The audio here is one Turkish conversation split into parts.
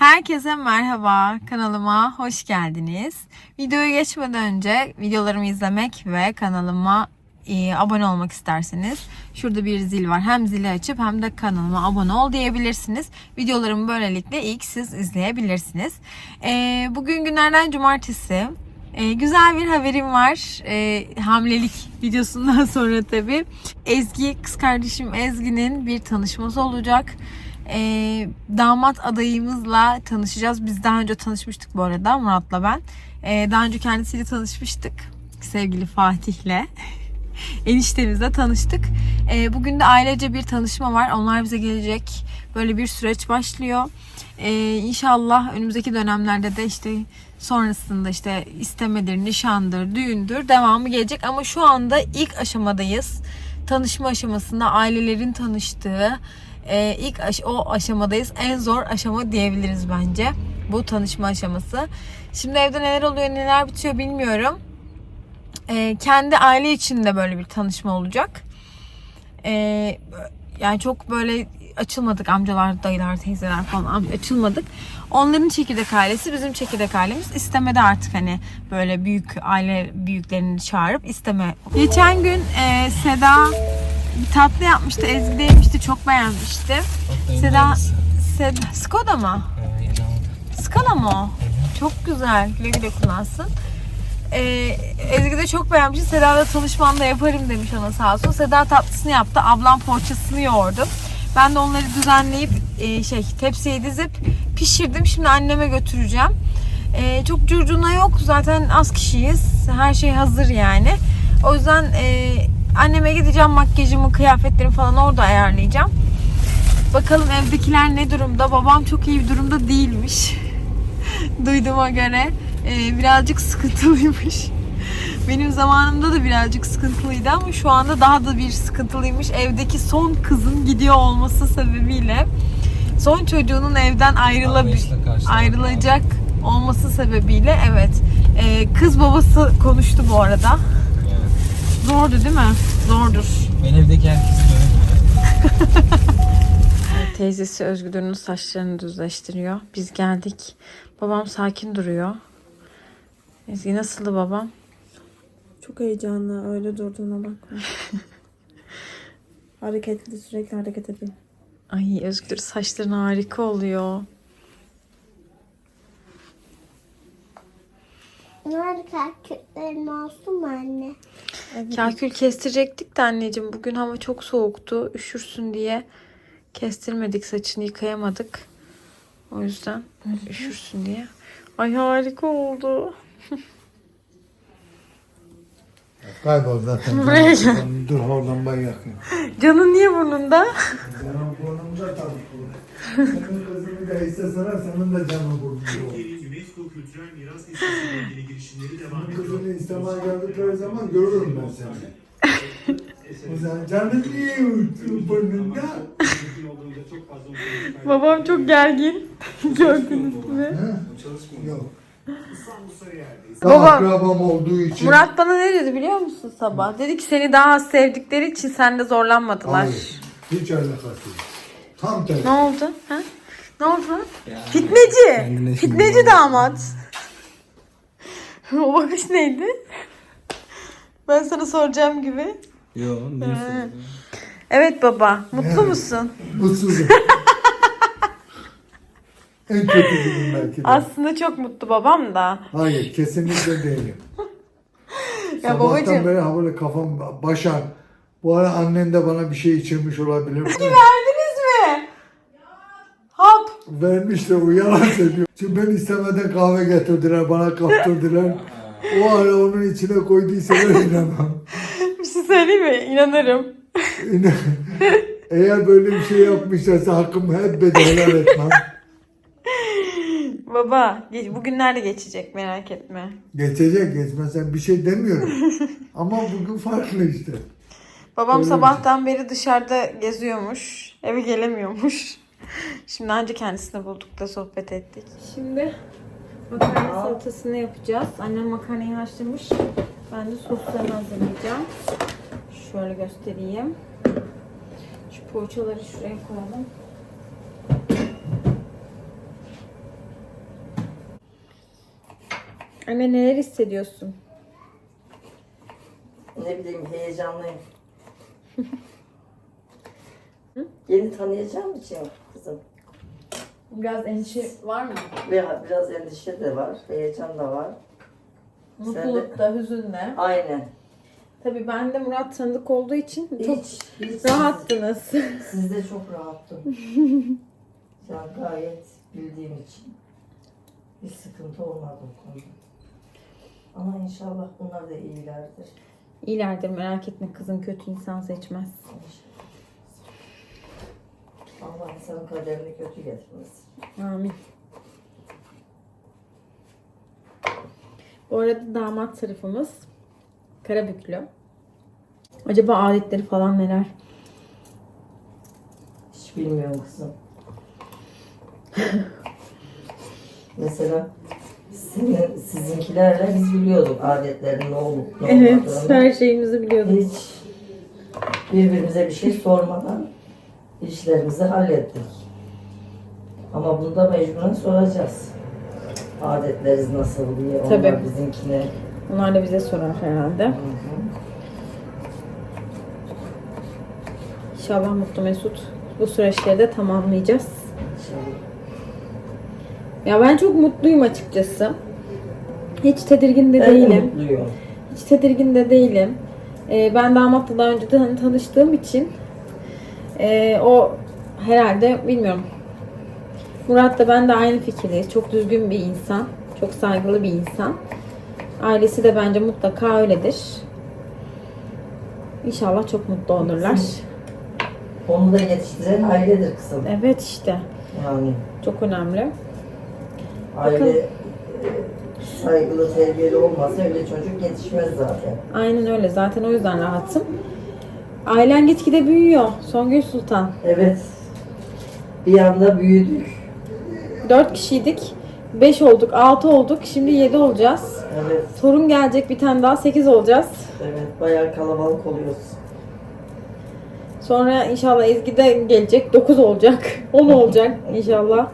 Herkese merhaba. Kanalıma hoş geldiniz. Videoya geçmeden önce videolarımı izlemek ve kanalıma e, abone olmak isterseniz şurada bir zil var. Hem zili açıp hem de kanalıma abone ol diyebilirsiniz. Videolarımı böylelikle ilk siz izleyebilirsiniz. E, bugün günlerden cumartesi. E, güzel bir haberim var. E, hamilelik videosundan sonra tabii. Ezgi, kız kardeşim Ezgi'nin bir tanışması olacak. E, damat adayımızla tanışacağız. Biz daha önce tanışmıştık bu arada Murat'la ben. E, daha önce kendisiyle tanışmıştık. Sevgili Fatih'le. Eniştemizle tanıştık. E, bugün de ailece bir tanışma var. Onlar bize gelecek. Böyle bir süreç başlıyor. E, inşallah önümüzdeki dönemlerde de işte sonrasında işte istemedir, nişandır, düğündür devamı gelecek. Ama şu anda ilk aşamadayız. Tanışma aşamasında ailelerin tanıştığı e, ilk aş- o aşamadayız. En zor aşama diyebiliriz bence. Bu tanışma aşaması. Şimdi evde neler oluyor, neler bitiyor bilmiyorum. E, kendi aile içinde böyle bir tanışma olacak. E, yani çok böyle açılmadık amcalar, dayılar, teyzeler falan açılmadık. Onların çekirdek ailesi bizim çekirdek ailemiz istemede artık hani böyle büyük aile büyüklerini çağırıp isteme. Geçen gün e, Seda bir tatlı yapmıştı. Ezgi de yemişti. Çok beğenmişti. Seda, Seda Skoda mı? Skala mı o? Çok güzel. Güle güle kullansın. Ee, Ezgi de çok beğenmiş. Seda'da tanışmanda yaparım demiş ona sağ olsun. Seda tatlısını yaptı. Ablam poğaçasını yoğurdu. Ben de onları düzenleyip e, şey tepsiye dizip pişirdim. Şimdi anneme götüreceğim. E, çok curcuna yok. Zaten az kişiyiz. Her şey hazır yani. O yüzden e, anneme gideceğim. Makyajımı, kıyafetlerimi falan orada ayarlayacağım. Bakalım evdekiler ne durumda? Babam çok iyi bir durumda değilmiş. Duyduğuma göre e, birazcık sıkıntılıymış. Benim zamanımda da birazcık sıkıntılıydı ama şu anda daha da bir sıkıntılıymış. Evdeki son kızın gidiyor olması sebebiyle son çocuğunun evden ayrıla ayrılacak olması sebebiyle evet. E, kız babası konuştu bu arada. Zordu değil mi? Zordur. Ben evdeki herkesi böyle Teyzesi Özgür'ün saçlarını düzleştiriyor. Biz geldik. Babam sakin duruyor. Ezgi nasıldı babam? Çok heyecanlı öyle durduğuna bakma. Hareketli sürekli hareket ediyor. Ay Özgür saçların harika oluyor. Nerede kakütlerin olsun mu anne? Kakül kestirecektik de anneciğim bugün hava çok soğuktu. Üşürsün diye kestirmedik saçını yıkayamadık. O yüzden üşürsün diye. Ay harika oldu. Kaybol zaten. Buraya Canım, Dur oradan ben yakın. Canın niye burnunda? Canım burnumda tabii. Senin kızını da isteseler senin de canın burnunda olur. UNESCO Kültürel Miras ilgili girişimleri devam Senin ediyor. kızını istemeye geldikleri zaman görürüm ben seni. O zaman canın niye burnunda? Babam çok gergin. Gördünüz mü? He? Yok. Baba- Baba. Akrabam olduğu için. Murat bana ne dedi biliyor musun sabah? Dedi ki seni daha az sevdikleri için sen de zorlanmadılar. Hayır. Hiç alakası yok. Tam tersi. Ne oldu? Ha? Ne oldu? Fitneci. kendine şimdi Fitneci damat. o bakış neydi? Ben sana soracağım gibi. Yo? Evet baba. Mutlu musun? Mutsuzum. en kötü günüm belki de. Aslında çok mutlu babam da. Hayır kesinlikle değilim. Ya Sabahtan babacığım. beri ha böyle kafam başar. Bu ara annen de bana bir şey içirmiş olabilir. Verdiniz mi? Hop. Vermiş de bu yalan söylüyor. Şimdi ben istemeden kahve getirdiler, bana kaptırdılar. O ara onun içine koyduysa ben inanmam. Bir şey söyleyeyim mi? İnanırım. İnan- Eğer böyle bir şey yapmışlarsa hakkımı hep helal etmem. Baba ge- bugünler de geçecek merak etme. Geçecek geçmezsen bir şey demiyorum. Ama bugün farklı işte. Babam Öyle sabahtan beri dışarıda geziyormuş. Eve gelemiyormuş. Şimdi anca kendisini bulduk da sohbet ettik. Şimdi makarna salatasını yapacağız. Annem makarnayı haşlamış. Ben de soslarını hazırlayacağım. Şöyle göstereyim. Şu poğaçaları şuraya koyalım. Anne neler hissediyorsun? Ne bileyim heyecanlıyım. Yeni tanıyacağım için kızım. Biraz endişe var mı? Ve biraz endişe de var, heyecan da var. Mutluluk da, hüzün de. Aynen. Tabii ben de Murat tanıdık olduğu için çok Hiç, hiç rahattınız. Siz de çok rahattım. An gayet bildiğim için bir sıkıntı olmadı o konuda. Ama inşallah bunlar da iyilerdir. İyilerdir merak etme kızım kötü insan seçmez. Allah insanın kaderini kötü getirmesin. Amin. Bu arada damat tarafımız Karabüklü. Acaba adetleri falan neler? Hiç bilmiyorum kızım. Mesela senin, sizinkilerle biz biliyorduk adetlerin ne olup ne Evet, olmadığını. her şeyimizi biliyorduk. Hiç birbirimize bir şey sormadan işlerimizi hallettik. Ama bunda mecburen soracağız. Adetleriniz nasıl diye, onlar Tabii. bizimkine. Onlar da bize sorar herhalde. Hı hı. İnşallah Mutlu Mesut bu süreçleri de tamamlayacağız. İnşallah. Ya ben çok mutluyum açıkçası. Hiç tedirgin de Ben de değilim. mutluyum. Hiç tedirgin de değilim. Ee, ben damatla daha önceden tanıştığım için ee, o herhalde bilmiyorum. Murat da ben de aynı fikirdeyiz. Çok düzgün bir insan. Çok saygılı bir insan. Ailesi de bence mutlaka öyledir. İnşallah çok mutlu olurlar. Onu da yetiştiren ailedir kızım. Evet işte. Yani Çok önemli. Aile e, saygılı, terbiyeli olmasa öyle çocuk yetişmez zaten. Aynen öyle. Zaten o yüzden rahatım. Ailen gitgide büyüyor. Songül Sultan. Evet. Bir anda büyüdük. 4 kişiydik. 5 olduk, 6 olduk. Şimdi 7 olacağız. Evet. Torun gelecek bir tane daha 8 olacağız. Evet. Bayağı kalabalık oluyoruz. Sonra inşallah Ezgi de gelecek. 9 olacak. 10 olacak inşallah.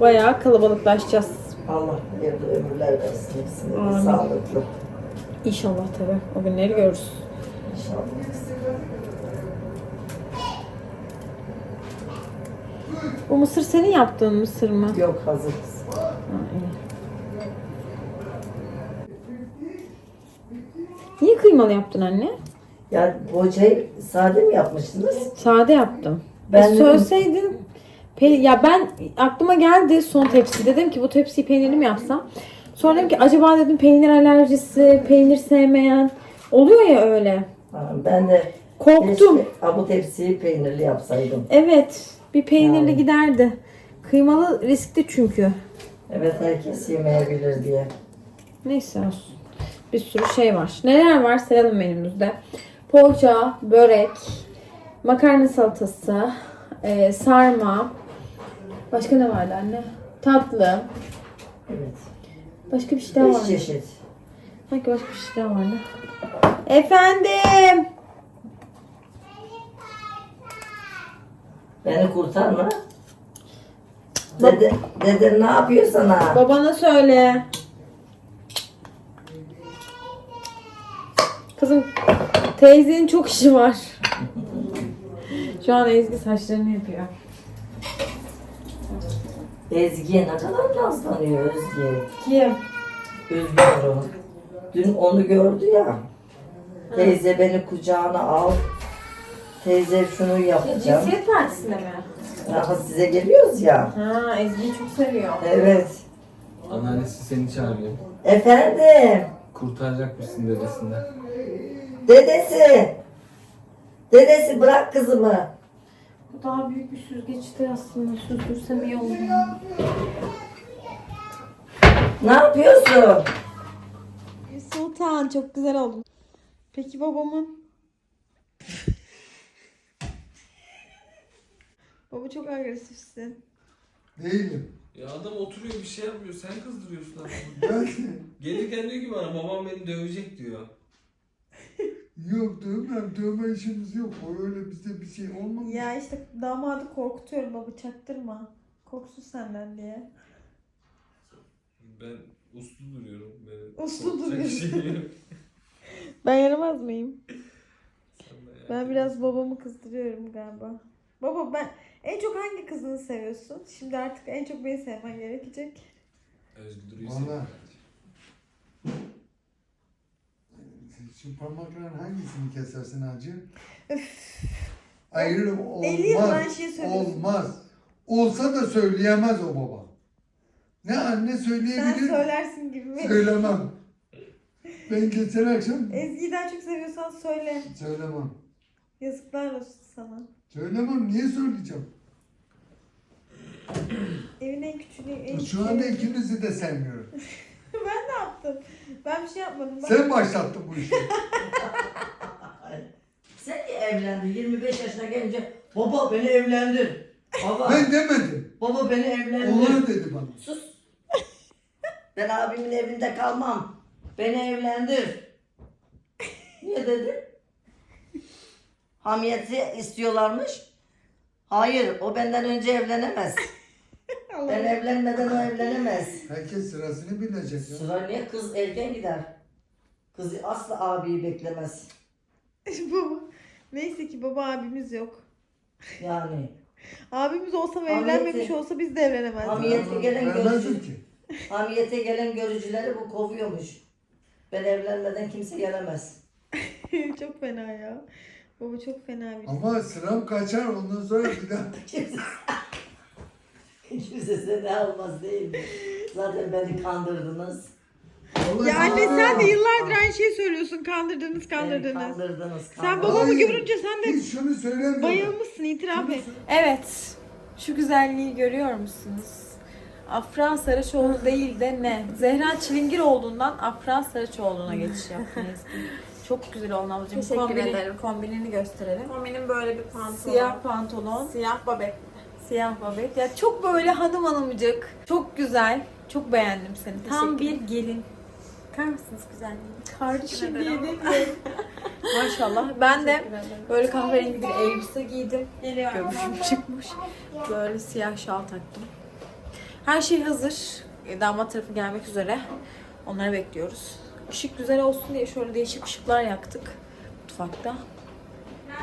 Bayağı kalabalıklaşacağız. Allah hayırlı ömürler versin hepsine. Amin. Sağlıklı. İnşallah tabii. O günleri görürüz. İnşallah. Bu mısır senin yaptığın mısır mı? Yok hazır kızım. Ha, iyi. Niye kıymalı yaptın anne? Ya poğaçayı sade mi yapmıştınız? Sade yaptım. Ben Ben de- söyleseydin pe- ya ben aklıma geldi son tepsi dedim ki bu tepsiyi peynirli mi yapsam? Sonra dedim ki acaba dedim peynir alerjisi, peynir sevmeyen oluyor ya öyle. Ben de Korktum. keşke bu tepsiyi peynirli yapsaydım. Evet, bir peynirli Yani. giderdi. Kıymalı riskli çünkü. Evet herkes yemeyebilir diye. Neyse olsun. Bir sürü şey var. Neler var sayalım menümüzde. Poğaça, börek, makarna salatası, e, sarma. Başka ne vardı anne? Tatlı. Evet. Başka bir şey daha Beş vardı. çeşit. Sanki başka bir şey daha vardı. Efendim. Beni kurtarma. Dede, dede ne yapıyor sana? Babana söyle. Kızım teyzenin çok işi var. Şu an Ezgi saçlarını yapıyor. Ezgi'ye ne kadar nazlanıyor Özge. Kim? Üzgünüm. Dün onu gördü ya. Teyze beni kucağına al. Teyze şunu yapacağım. Cinsiyet partisinde mi? Daha size geliyoruz ya. Ha Ezgi'yi çok seviyor. Evet. Anneannesi seni çağırıyor. Efendim. Kurtaracak mısın dedesinden? Dedesi. Dedesi bırak kızımı. Bu daha büyük bir süzgeçti aslında. Süzdürsem iyi olur. Ne yapıyorsun? Sultan çok güzel oldu. Peki babamın? Baba çok agresifsin. Değilim. Ya adam oturuyor bir şey yapmıyor. Sen kızdırıyorsun adamı. Ben Gelirken diyor ki bana babam beni dövecek diyor. Yok dövmem. Dövme işimiz yok. O öyle bizde bir şey olmamış. Ya işte damadı korkutuyorum baba çaktırma. Korksun senden diye. Ben uslu duruyorum. Beni Uslu şey yok. Ben yaramaz mıyım? Ben biraz babamı kızdırıyorum galiba. Baba ben en çok hangi kızını seviyorsun? Şimdi artık en çok beni sevmen gerekecek. Özgür'ü Valla. Şu parmakların hangisini kesersin hacı? Ayrı olmaz. şey. Olmaz. Olsa da söyleyemez o baba. Ne anne Sen söyleyebilir? söylersin gibi mi? Söylemem. Ben geçen akşam Ezgi'yi daha çok seviyorsan söyle. söylemem. Yazıklar olsun sana. Söylemem. Niye söyleyeceğim? Evin en küçüğünü en Şu anda ikinizi de sevmiyorum. Yaptım? Ben bir şey yapmadım. Ben... Sen başlattın bu işi. Sen niye evlendin? 25 yaşına gelince baba beni evlendir. Baba, Ben demedim. baba beni evlendir. Onları dedi bana. Sus. Ben abimin evinde kalmam. Beni evlendir. Niye dedin? Hamiyeti istiyorlarmış. Hayır, o benden önce evlenemez. Ben evlenmeden o evlenemez. Herkes sırasını bilecek ya. Sıra niye kız erken gider? Kız asla abiyi beklemez. baba. Neyse ki baba abimiz yok. Yani. Abimiz olsa ve Hamiyeti- evlenmemiş olsa biz de evlenemezdik. Hamiyete gelen Vermezdim görücü. ki. Hamiyete gelen görücüleri bu kovuyormuş. Ben evlenmeden kimse gelemez. çok fena ya. Baba çok fena bir Ama sıram kaçar ondan sonra bir daha. Kimse, kimse seni almaz değil mi? Zaten beni kandırdınız. Ya anne Aa, sen de yıllardır aynı şeyi söylüyorsun. Kandırdınız Beni kandırdınız. kandırdınız. Sen kandırdınız. babamı Hayır, görünce sen de Hiç şunu söylemiyorum. bayılmışsın itiraf et. Evet. Şu güzelliği görüyor musunuz? Afra Saraçoğlu değil de ne? Zehra Çilingir olduğundan Afra Saraçoğlu'na geçiş yaptım Ezgi. Çok güzel oldu ablacığım. Teşekkür Kombini- ederim. Kombinini gösterelim. Kombinim böyle bir pantolon. Siyah pantolon, Siyah babet. Siyah babet. Ya çok böyle hanım hanımcık. Çok güzel. Çok beğendim seni. Tam bir gelin. Bakar mısınız güzelliğine? Kardeşim diye Maşallah. Ben de böyle kahverengi bir elbise giydim. Göbüşüm çıkmış. Böyle siyah şal taktım. Her şey hazır. E, Damat tarafı gelmek üzere. Onları bekliyoruz. Işık güzel olsun diye şöyle değişik ışıklar yaktık mutfakta.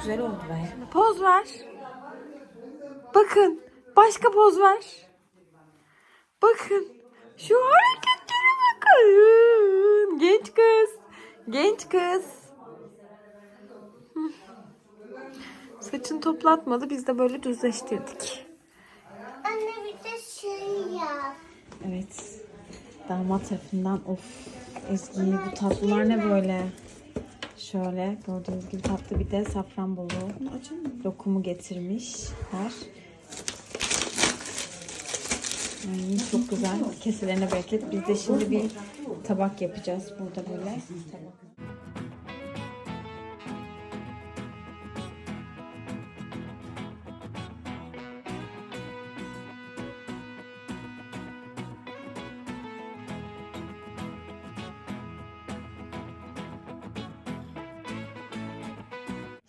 Güzel oldu be. Poz ver. Bakın. Başka poz ver. Bakın. Şu hareketlere bakın. Genç kız. Genç kız. Saçını toplatmadı. Biz de böyle düzleştirdik. Anne bir de şey yap. Evet. Damat tarafından of Ezgi bu tatlılar ne böyle? Şöyle gördüğünüz gibi tatlı bir de safranbolu lokumu getirmişler. Ay, çok güzel. Keselerine bereket. Biz de şimdi bir tabak yapacağız burada böyle.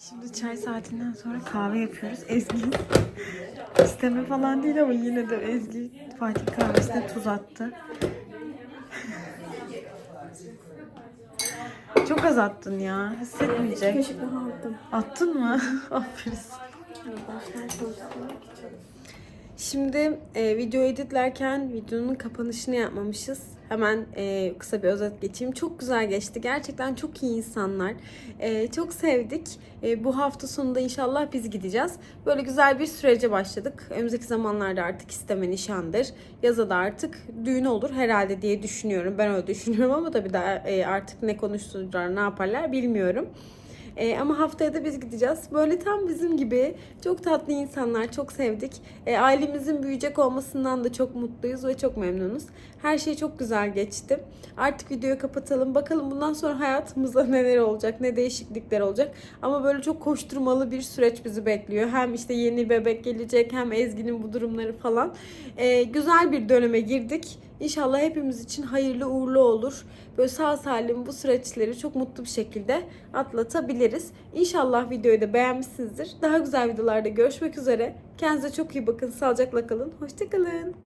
Şimdi çay saatinden sonra kahve yapıyoruz. Ezgi isteme falan değil ama yine de Ezgi Fatih kahvesine tuz attı. Çok az attın ya. Hissetmeyecek. Kaşık daha aldım. Attın mı? Aferin. Şimdi e, video editlerken videonun kapanışını yapmamışız. Hemen e, kısa bir özet geçeyim. Çok güzel geçti. Gerçekten çok iyi insanlar. E, çok sevdik. E, bu hafta sonunda inşallah biz gideceğiz. Böyle güzel bir sürece başladık. Önümüzdeki zamanlarda artık isteme nişandır. Yaza da artık düğün olur herhalde diye düşünüyorum. Ben öyle düşünüyorum ama tabii daha e, artık ne konuştururlar, ne yaparlar bilmiyorum. Ee, ama haftaya da biz gideceğiz. Böyle tam bizim gibi çok tatlı insanlar, çok sevdik. Ee, ailemizin büyüyecek olmasından da çok mutluyuz ve çok memnunuz. Her şey çok güzel geçti. Artık videoyu kapatalım. Bakalım bundan sonra hayatımızda neler olacak, ne değişiklikler olacak. Ama böyle çok koşturmalı bir süreç bizi bekliyor. Hem işte yeni bebek gelecek, hem Ezgi'nin bu durumları falan. Ee, güzel bir döneme girdik. İnşallah hepimiz için hayırlı uğurlu olur. Böyle sağ salim bu süreçleri çok mutlu bir şekilde atlatabiliriz. İnşallah videoyu da beğenmişsinizdir. Daha güzel videolarda görüşmek üzere. Kendinize çok iyi bakın. Sağlıcakla kalın. Hoşçakalın.